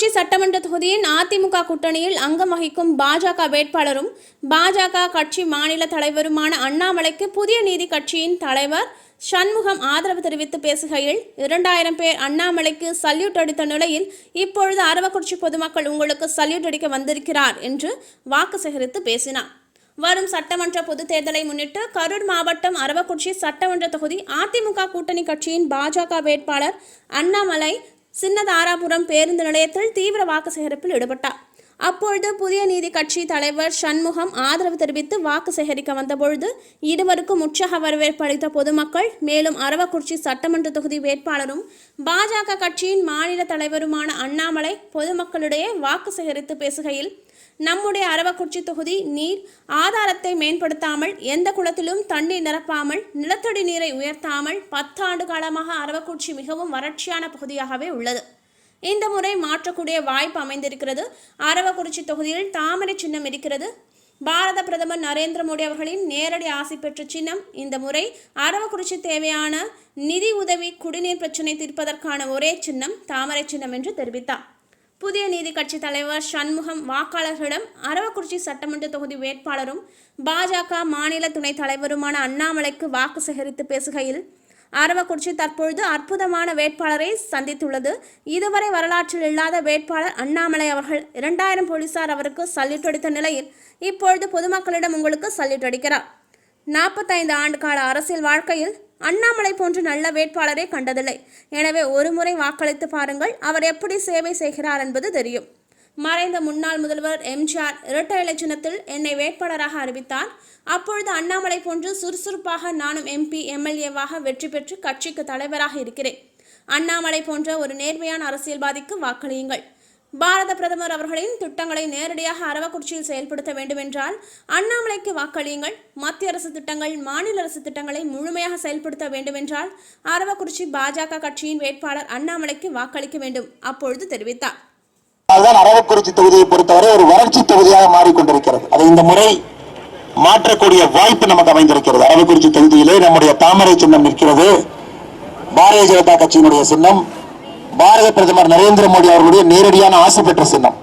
கள்ளக்குறிச்சி சட்டமன்ற தொகுதியின் அதிமுக கூட்டணியில் அங்கம் வகிக்கும் பாஜக வேட்பாளரும் பாஜக கட்சி மாநில தலைவருமான அண்ணாமலைக்கு புதிய நீதி கட்சியின் தலைவர் சண்முகம் ஆதரவு தெரிவித்து பேசுகையில் இரண்டாயிரம் பேர் அண்ணாமலைக்கு சல்யூட் அடித்த நிலையில் இப்பொழுது அரவக்குறிச்சி பொதுமக்கள் உங்களுக்கு சல்யூட் அடிக்க வந்திருக்கிறார் என்று வாக்கு சேகரித்து பேசினார். வரும் சட்டமன்ற பொதுத் தேர்தலை முன்னிட்டு கரூர் மாவட்டம் அரவக்குறிச்சி சட்டமன்ற தொகுதி அதிமுக கூட்டணி கட்சியின் பாஜக வேட்பாளர் அண்ணாமலை சின்னதாராபுரம் பேருந்து நிலையத்தில் தீவிர வாக்கு சேகரிப்பில் ஈடுபட்டார். அப்பொழுது புதிய நீதி கட்சி தலைவர் சண்முகம் ஆதரவு தெரிவித்து வாக்கு சேகரிக்க வந்தபொழுது இருவருக்கும் உற்சாக வரவேற்பு அளித்த பொதுமக்கள் மேலும் அரவக்குறிச்சி சட்டமன்ற தொகுதி வேட்பாளரும் பாஜக கட்சியின் மாநில தலைவருமான அண்ணாமலை பொதுமக்களிடையே வாக்கு சேகரித்து பேசுகையில் நம்முடைய அரவக்குறிச்சி தொகுதி நீர் ஆதாரத்தை மேம்படுத்தாமல் எந்த குளத்திலும் தண்ணீர் நிரப்பாமல் நிலத்தடி நீரை உயர்த்தாமல் பத்தாண்டு காலமாக அரவக்குறிச்சி மிகவும் வறட்சியான பகுதியாகவே உள்ளது. இந்த முறை மாற்றக்கூடிய வாய்ப்பு அமைந்திருக்கிறது. அரவக்குறிச்சி தொகுதியில் தாமரை சின்னம் இருக்கிறது. பாரத பிரதமர் நரேந்திர மோடி அவர்களின் நேரடி ஆசை பெற்ற சின்னம் இந்த முறை அரவக்குறிச்சி தேவையான நிதி உதவி குடிநீர் பிரச்சினை தீர்ப்பதற்கான ஒரே சின்னம் தாமரை சின்னம் என்று தெரிவித்தார். புதிய நீதி கட்சி தலைவர் சண்முகம் வாக்காளர்களிடம் அரவக்குறிச்சி சட்டமன்ற தொகுதி வேட்பாளரும் பாஜக மாநில துணைத் தலைவருமான அண்ணாமலைக்கு வாக்கு சேகரித்து பேசுகையில் அரவக்குறிச்சி தற்பொழுது அற்புதமான வேட்பாளரை சந்தித்துள்ளது. இதுவரை வரலாற்றில் இல்லாத வேட்பாளர் அண்ணாமலை அவர்கள் இரண்டாயிரம் போலீசார் அவருக்கு சல்யூட் அடித்த நிலையில் இப்பொழுது பொதுமக்களிடம் உங்களுக்கு சல்யூட் அடிக்கிறார். நாற்பத்தைந்து ஆண்டு கால அரசியல் வாழ்க்கையில் அண்ணாமலை போன்ற நல்ல வேட்பாளரை கண்டதில்லை. எனவே ஒருமுறை வாக்களித்து பாருங்கள் அவர் எப்படி சேவை செய்கிறார் என்பது தெரியும். மறைந்த முன்னாள் முதல்வர் எம்ஜிஆர் இரட்டை இலச்சினத்தில் சின்னத்தில் என்னை வேட்பாளராக அறிவித்தார். அப்பொழுது அண்ணாமலை போன்று சுறுசுறுப்பாக நானும் எம்பி எம்எல்ஏவாக வெற்றி பெற்று கட்சிக்கு தலைவராக இருக்கிறேன். அண்ணாமலை போன்ற ஒரு நேர்மையான அரசியல்வாதிக்கு வாக்களியுங்கள். பாரத பிரதமர் அவர்களின் திட்டங்களை நேரடியாக அரவக்குறிச்சியில் செயல்படுத்த வேண்டுமென்றால் அண்ணாமலைக்கு வாக்களியுங்கள். மத்திய அரசு திட்டங்கள் மாநில அரசு திட்டங்களை முழுமையாக செயல்படுத்த வேண்டுமென்றால் அரவக்குறிச்சி பாஜக கட்சியின் வேட்பாளர் அண்ணாமலைக்கு வாக்களிக்க வேண்டும் அப்பொழுது தெரிவித்தார். அதுதான் அரவக்குறிச்சி தொகுதியை பொறுத்தவரை ஒரு வறட்சி தொகுதியாக மாறிக்கொண்டிருக்கிறது. அதை இந்த முறை மாற்றக்கூடிய வாய்ப்பு நமக்கு அமைந்திருக்கிறது. அரவக்குறிச்சி தொகுதியிலே நம்முடைய தாமரை சின்னம் நிற்கிறது. பாரதிய ஜனதா கட்சியினுடைய சின்னம் பாரத பிரதமர் நரேந்திர மோடி அவர்களுடைய நேரடியான ஆசை பெற்ற சின்னம்.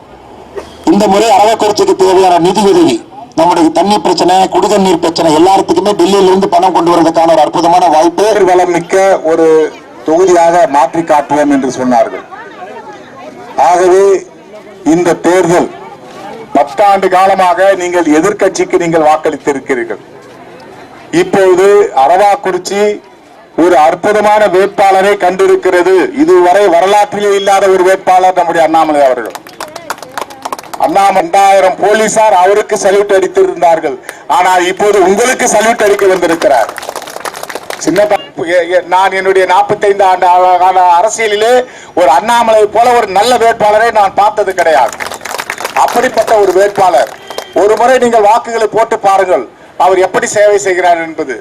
இந்த முறை அரவக்குறிச்சிக்கு தேவையான நிதி உதவி நம்முடைய தண்ணீர் பிரச்சனை குடிதண்ணீர் பிரச்சனை எல்லாத்துக்குமே டெல்லியிலிருந்து பணம் கொண்டு வருவதற்கான ஒரு அற்புதமான வாய்ப்பு. வளம் மிக்க ஒரு தொகுதியாக மாற்றி காட்டுவோம் என்று சொன்னார்கள். ஆகவே இந்த தேர்தல் பத்தாண்டு காலமாக நீங்கள் எதிர்க்கட்சிக்கு நீங்கள் வாக்களித்திருக்கிறீர்கள். இப்பொழுது அரவாக்குறிச்சி ஒரு அற்புதமான வேட்பாளரை கண்டிருக்கிறது. இதுவரை வரலாற்றிலே இல்லாத ஒரு வேட்பாளர் நம்முடைய அண்ணாமலை அவர்கள். அண்ணாமலை இரண்டாயிரம் போலீசார் அவருக்கு சல்யூட் அடித்திருந்தார்கள் ஆனால் இப்போது உங்களுக்கு சல்யூட் அடிக்க வந்திருக்கிறார். சின்ன நான் என்னுடைய 45 ஆண்டு அரசியலிலே ஒரு அண்ணாமலை போல ஒரு நல்ல வேட்பாளரை நான் பார்த்தது கிடையாது. அப்படிப்பட்ட ஒரு வேட்பாளர். ஒரு முறை நீங்கள் வாக்குகளை போட்டு பாருங்கள். அவர் எப்படி சேவை செய்கிறார் என்பது.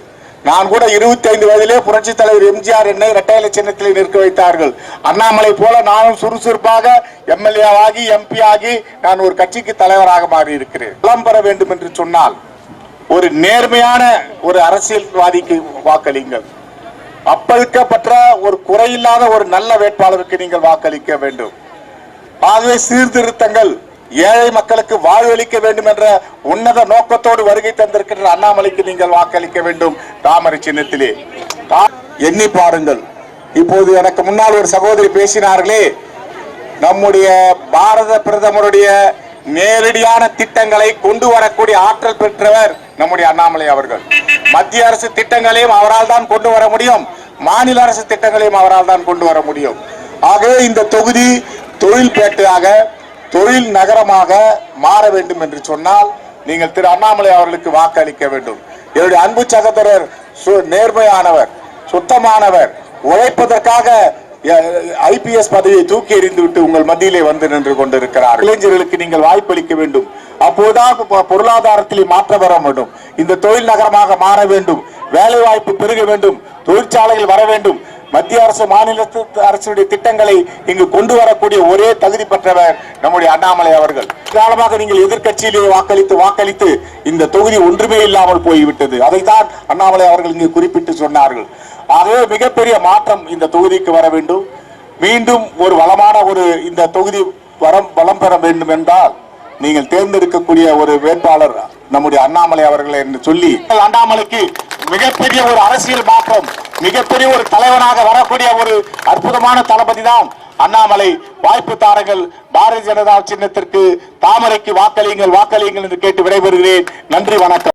நான் கூட 25 வயதிலே புரட்சி தலைவர் எம்ஜிஆர் என்னை இரட்டையில சின்னத்தில் நிற்க வைத்தார்கள். அண்ணாமலை போல நானும் சுறுசுறுப்பாக எம்எல்ஏ ஆகி எம்பி ஆகி நான் ஒரு கட்சிக்கு தலைவராக மாறி இருக்கிறேன் பலம் பெற வேண்டும் என்று சொன்னால் ஒரு நேர்மையான ஒரு அரசியல்வாதிக்கு வாக்களிங்கள். அப்பழுக்கப்பட்ட ஒரு குறையில்லாத ஒரு நல்ல வேட்பாளருக்கு நீங்கள் வாக்களிக்க வேண்டும். ஆகவே சீர்திருத்தங்கள் ஏழை மக்களுக்கு வாழ்வளிக்க வேண்டும் என்ற உன்னத நோக்கத்தோடு வருகை தந்திருக்கின்ற அண்ணாமலைக்கு நீங்கள் வாக்களிக்க வேண்டும் தாமரை சின்னத்திலே. எண்ணி பாருங்கள். இப்போது எனக்கு முன்னால் ஒரு சகோதரி பேசினார்களே நம்முடைய பாரத பிரதமருடைய நேரடியான திட்டங்களை கொண்டு வரக்கூடிய ஆற்றல் பெற்றவர் நம்முடைய அண்ணாமலை அவர்கள். மத்திய அரசு திட்டங்களையும் அவரால் தான் கொண்டு வர முடியும். மாநில அரசு திட்டங்களையும் அவரால் தான் கொண்டு வர முடியும். ஆகவே இந்த தொகுதி தொழில் பேட்டையாக தொழில் நகரமாக மாற வேண்டும் என்று சொன்னால் நீங்கள் திரு அண்ணாமலை அவர்களுக்கு வாக்களிக்க வேண்டும். என்னுடைய அன்பு சகோதரர் சு- நேர்மையானவர் சுத்தமானவர் உழைப்பதற்காக ஐபிஎஸ் பதவியை தூக்கி எறிந்துவிட்டு உங்கள் மத்தியிலே வந்து நின்று கொண்டிருக்கிறார் இளைஞர்களுக்கு நீங்கள் வாய்ப்பளிக்க வேண்டும். அப்போதுதான் பொ- பொருளாதாரத்திலே மாற்றம் வர வேண்டும். இந்த தொழில் நகரமாக மாற வேண்டும். வேலை வாய்ப்பு பெருக வேண்டும். தொழிற்சாலைகள் வர வேண்டும். மத்திய அரசு மாநில அரசுடைய திட்டங்களை இங்கு கொண்டு வரக்கூடிய ஒரே தகுதி பெற்றவர் நம்முடைய அண்ணாமலை அவர்கள். காலமாக நீங்கள் எதிர்க்கட்சியிலே வாக்களித்து வாக்களித்து இந்த தொகுதி ஒன்றுமே இல்லாமல் போய்விட்டது. அதைத்தான் அண்ணாமலை அவர்கள் இங்கு குறிப்பிட்டு சொன்னார்கள். ஆகவே மிகப்பெரிய மாற்றம் இந்த தொகுதிக்கு வர வேண்டும். மீண்டும் ஒரு வளமான ஒரு இந்த தொகுதி வரம் வளம் பெற வேண்டும் என்றால் நீங்கள் தேர்ந்தெடுக்கக்கூடிய ஒரு வேட்பாளர் நம்முடைய அண்ணாமலை அவர்கள் என்று சொல்லி அண்ணாமலைக்கு மிகப்பெரிய ஒரு அரசியல் மாற்றம் மிகப்பெரிய ஒரு தலைவனாக வரக்கூடிய ஒரு அற்புதமான தளபதி தான் அண்ணாமலை. வாய்ப்பு தாரங்கள். பாரதிய ஜனதா சின்னத்திற்கு தாமரைக்கு வாக்களியுங்கள் வாக்களியுங்கள் என்று கேட்டு விடைபெறுகிறேன். நன்றி வணக்கம்.